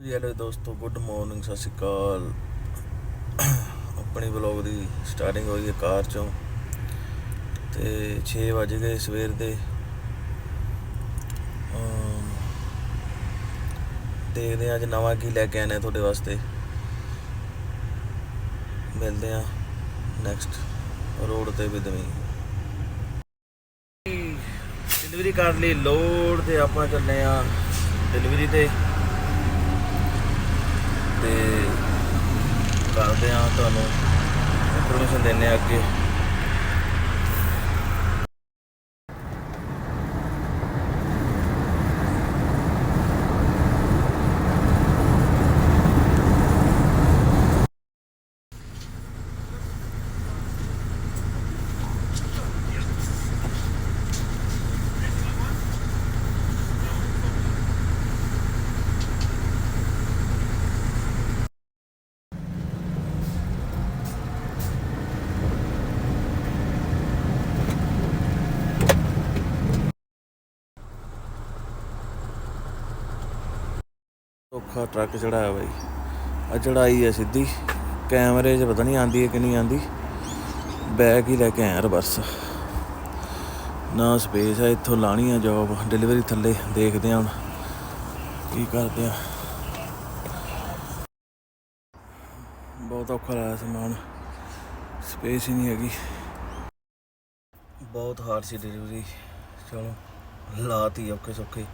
ਜੀ ਹੈਲੋ ਦੋਸਤੋ good morning ਸਤਿ ਸ਼੍ਰੀ ਅਕਾਲ। ਆਪਣੀ ਵਲੌਗ ਦੀ ਸਟਾਰਟਿੰਗ ਹੋਈ ਹੈ ਕਾਰ ਚੋਂ। ਤੇ 6 ਵਜ ਗਏ ਸਵੇਰ ਦੇ। ਦੇਖਦੇ ਹਾਂ ਅੱਜ ਨਵਾਂ ਕੀ ਲੈ ਕੇ ਆਨੇ ਤੁਹਾਡੇ ਵਾਸਤੇ। ਮਿਲਦੇ ਆ ਨੈਕਸਟ ਰੋਡ ਤੇ ਵੀ ਵਿਦਵੀ ਡਿਲੀਵਰੀ ਕਰਨ ਲਈ ਲੋਡ ਤੇ ਆਪਾਂ ਚੱਲੇ ਆ ਡਿਲੀਵਰੀ ਤੇ। ਤੇ ਕਰਦੇ ਆ ਤੁਹਾਨੂੰ ਇਨਫੋਰਮੇਸ਼ਨ ਦਿੰਨੇ ਆ ਅੱਗੇ। ਔਖਾ ਟਰੱਕ ਚੜਾਇਆ ਬਾਈ। ਆ ਚੜਾਈ ਹੈ ਸਿੱਧੀ। ਕੈਮਰੇ 'ਚ ਪਤਾ ਨਹੀਂ ਆਂਦੀ ਹੈ ਕਿ ਨਹੀਂ ਆਂਦੀ ਬੈਗ ਹੀ ਲੈ ਕੇ ਆਇਆ ਰਿਵਰਸ ਨਾ ਸਪੇਸ ਹੈ, ਇੱਥੋਂ ਲਾਣੀ ਆ ਜੌਬ ਡਿਲੀਵਰੀ ਥੱਲੇ ਦੇਖਦੇ ਹਾਂ ਹੁਣ ਕੀ ਕਰਦੇ ਆ। ਬਹੁਤ ਔਖਾ ਲਾਇਆ ਸਮਾਨ। ਸਪੇਸ ਹੀ ਨਹੀਂ ਹੈਗੀ। ਬਹੁਤ ਹਾਰਡ ਸੀ ਡਿਲੀਵਰੀ ਚਲੋ, ਲਾਤੀ ਔਖੇ ਸੌਖੇ।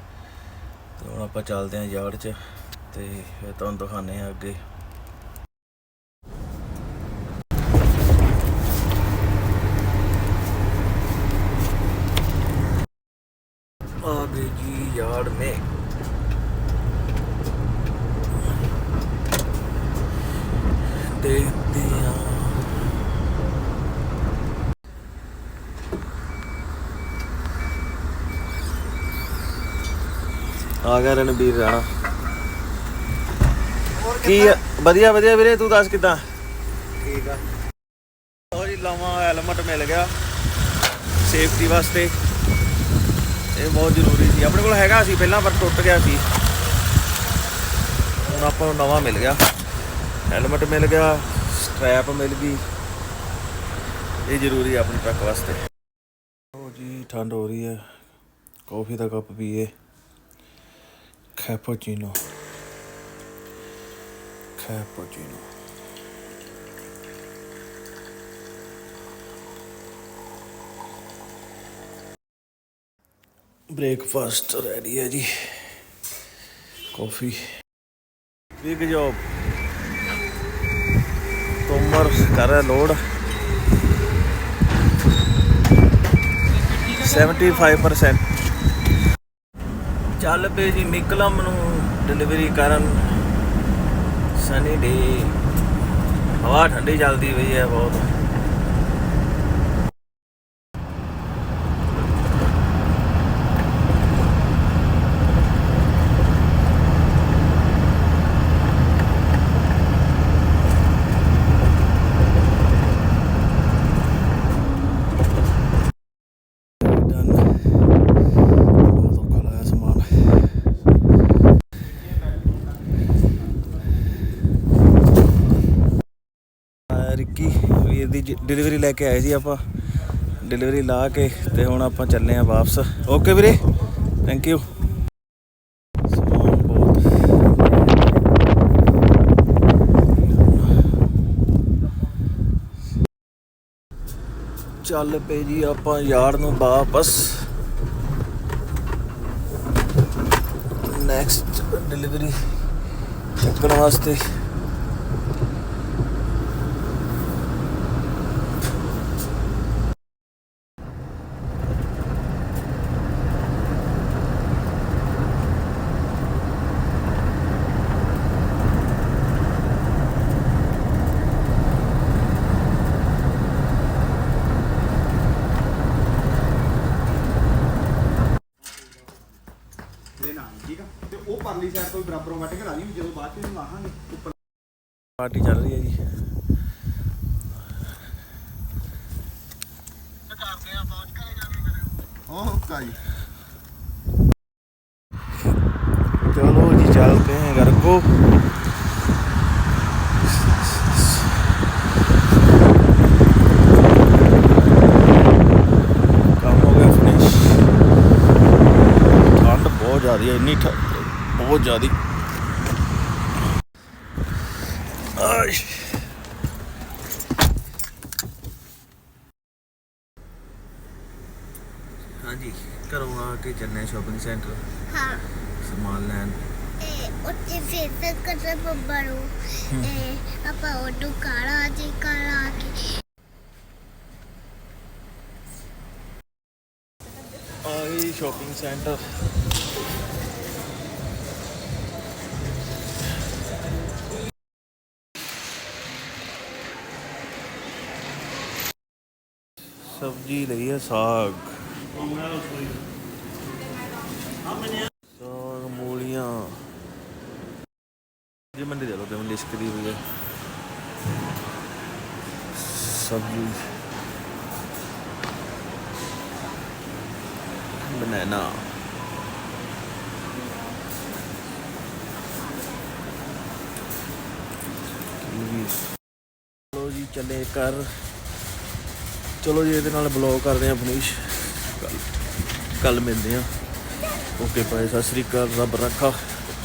ਤੇ ਹੁਣ ਆਪਾਂ ਚੱਲਦੇ ਆਂ ਯਾਰਡ 'ਚ। ਤੇ ਫਿਰ ਤੁਹਾਨੂੰ ਦਿਖਾਣੇ ਆ ਅੱਗੇ। ਆ ਗਏ ਜੀ ਯਾਰ ਮੇ। ਦੇਖਦੇ ਆਂ ਆ ਗਿਆ ਰਣਬੀਰ ਰਾਣਾ। ਕੀ ਵਧੀਆ ਵਧੀਆ ਵੀਰੇ, ਤੂੰ ਦੱਸ ਕਿਦਾਂ? ਠੀਕ ਆ। ਉਹ ਜੀ ਲਵਾਂ ਹੈਲਮਟ ਮਿਲ ਗਿਆ ਸੇਫਟੀ ਵਾਸਤੇ। ਇਹ ਬਹੁਤ ਜ਼ਰੂਰੀ ਸੀ। ਆਪਣੇ ਕੋਲ ਹੈਗਾ ਸੀ ਪਹਿਲਾਂ, ਪਰ ਟੁੱਟ ਗਿਆ ਸੀ। ਹੁਣ ਆਪਾਂ ਨੂੰ ਨਵਾਂ ਮਿਲ ਗਿਆ। ਹੈਲਮਟ ਮਿਲ ਗਿਆ ਸਟ੍ਰੈਪ ਮਿਲ ਗਈ। ਇਹ ਜ਼ਰੂਰੀ ਆ ਆਪਣੀ ਟਰੱਕ ਵਾਸਤੇ। ਉਹ ਜੀ, ਠੰਡ ਹੋ ਰਹੀ ਹੈ। ਕਾਫੀ ਦਾ ਕੱਪ ਪੀਏ। ਕੈਪੂਚੀਨੋ ਕੈਪੂਚੀਨੋ ਬ੍ਰੇਕਫਾਸਟ ਰੈਡੀ ਹੈ ਜੀ ਕਾਫੀ ਬਿਗ ਜੌਬ ਤੋਮਰ ਕਰ ਰਿਹਾ ਲੋਡ 75% ਚੱਲ ਪਏ ਜੀ ਮਿਕਲਮ ਨੂੰ ਡਿਲੀਵਰੀ ਕਰਨ ਸਨੀ ਡੇ ਹਵਾ ਠੰਡੀ ਚੱਲਦੀ ਪਈ ਹੈ ਬਹੁਤ ਡਨ ਬਹੁਤ ਔਖਾ ਲਾਇਆ ਸਮਾਨ ਆ ਰਿੱਕੀ ਵੀਰ ਦੀ ਡਿਲੀਵਰੀ ਲੈ ਕੇ ਆਏ ਸੀ ਆਪਾਂ। ਡਿਲੀਵਰੀ ਲਾ ਕੇ ਤੇ ਹੁਣ ਆਪਾਂ ਚੱਲੇ ਆ ਵਾਪਸ। ਓਕੇ ਵੀਰੇ? ਥੈਂਕ ਯੂ ਸਮਾਨ ਬਹੁਤ ਚੱਲ ਪਏ ਜੀ ਆਪਾਂ ਯਾਰ ਨੂੰ ਵਾਪਸ। ਨੈਕਸਟ ਡਿਲੀਵਰੀ ਚੱਕਣ ਵਾਸਤੇ ਇਹਦੇ ਨਾਲ ਠੀਕ ਆ ਤੇ ਉਹ ਪਰਲੀ ਸਾਈਡ ਤੋਂ ਵੀ ਬਰਾਬਰੋਂ ਵੱਟ ਕੇ ਲਾ ਲਈ ਜਦੋਂ ਬਾਅਦ ਚ ਇਹਨੂੰ ਲਾਹਾਂਗੇ ਉੱਪਰ ਪਾਰਟੀ ਚੱਲ ਰਹੀ ਹੈ ਜੀ ਉਹ ਹੁੱਕਾ ਜੀ चलो जी चलते हैं घर को ਦੇਖੋ ਕੰਮ ਹੋ ਗਿਆ ਫਿਨਿਸ਼ ਠੰਡ ਬਹੁਤ ਜ਼ਿਆਦੀ ਹੈ ਇੰਨੀ ਠੰਡ ਬਹੁਤ ਜ਼ਿਆਦੀ। ਆਏ ਹਾਂਜੀ ਘਰੋਂ ਆ ਕੇ ਚੱਲੇ ਸ਼ਾਪਿੰਗ ਸੈਂਟਰ ਹਾਂ। ਸਮਾਨ ਲੈਣ। ਇਹ ਉੱਥੇ ਫੇਰ ਕਰ ਬੱਬਾ ਨੂੰ ਇਹ ਆਪਾਂ ਉਹ ਕਾਲਾ ਜੀ ਕਾਲਾ ਕੇ। ਆਹੀ ਸ਼ਾਪਿੰਗ ਸੈਂਟਰ ਸਬਜ਼ੀ ਲਈ ਹੈ ਸਾਗ ਸਾਗ ਮੂਲੀਆਂ ਜੀ ਮੰਡੀ ਦੇ ਲੋ ਤੇ ਲਿਸਟ ਦੀ ਹੋਈ ਹੈ ਸਬਜ਼ੀ banana kiwi ਚਲੋ ਜੀ ਚਲੋ ਜੀ, ਇਹਦੇ ਨਾਲ ਬਲੌਗ ਕਰਦੇ ਆ ਫinish ਕੱਲ ਕੱਲ ਮਿਲਦੇ ਆ ਓਕੇ ਬਾਏ ਸਤਿ ਸ੍ਰੀ ਅਕਾਲ, ਰੱਬ ਰੱਖਾ।